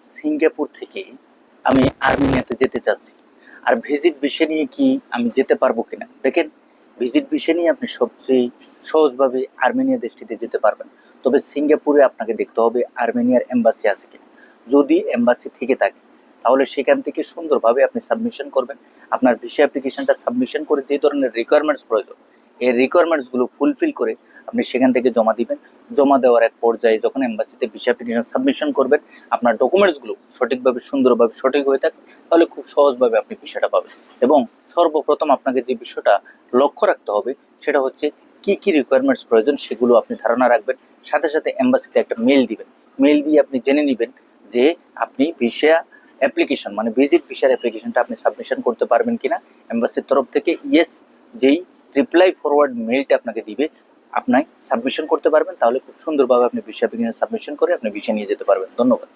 Singapore থেকে আমি আর্মেনিয়াতে যেতে চাচ্ছি। আর ভিজিট বিষয় নিয়ে কি আমি যেতে পারব কিনা? দেখেন, ভিজিট বিষয় নিয়ে আপনি সবচেয়ে সহজভাবে আর্মেনিয়া দেশটিতে যেতে পারবেন। তবে সিঙ্গাপুরে আপনাকে দেখতে হবে আর্মেনিয়ার এম্বাসি আছে কিনা। যদি এম্বাসি থেকে থাকে, তাহলে সেখান থেকে সুন্দরভাবে আপনি সাবমিশন করবেন। আপনার ভিসা অ্যাপ্লিকেশনটা সাবমিশন করে যে ধরনের রিকোয়ারমেন্টস প্রয়োজন, এই রিকোয়ারমেন্টসগুলো ফুলফিল করে আপনি সেখান থেকে জমা দিবেন। জমা দেওয়ার এক পর্যায়ে যখন এম্বাসিতে ভিসা অ্যাপ্লিকেশন সাবমিশন করবেন, আপনার ডকুমেন্টসগুলো সঠিকভাবে, সুন্দরভাবে, সঠিক হয়ে থাকে, তাহলে খুব সহজভাবে আপনি ভিসাটা পাবেন। এবং সর্বপ্রথম আপনাকে যে বিষয়টা লক্ষ্য রাখতে হবে, সেটা হচ্ছে কি কি রিকোয়ারমেন্টস প্রয়োজন সেগুলো আপনি ধারণা রাখবেন। সাথে সাথে এম্বাসিতে একটা মেল দিবেন। মেল দিয়ে আপনি জেনে নেবেন যে আপনি ভিসা অ্যাপ্লিকেশন মানে ভিজিট ভিসার অ্যাপ্লিকেশনটা আপনি সাবমিশন করতে পারবেন কিনা। এম্বাসির তরফ থেকে ইয়েস যেই রিপ্লাই ফরওয়ার্ড মেলটা আপনাকে দিবে আপনি সাবমিশন করতে পারবেন, তাহলে খুব সুন্দরভাবে আপনি বিষয় সাবমিশন করে আপনি বিষয় নিয়ে যেতে পারবেন। ধন্যবাদ।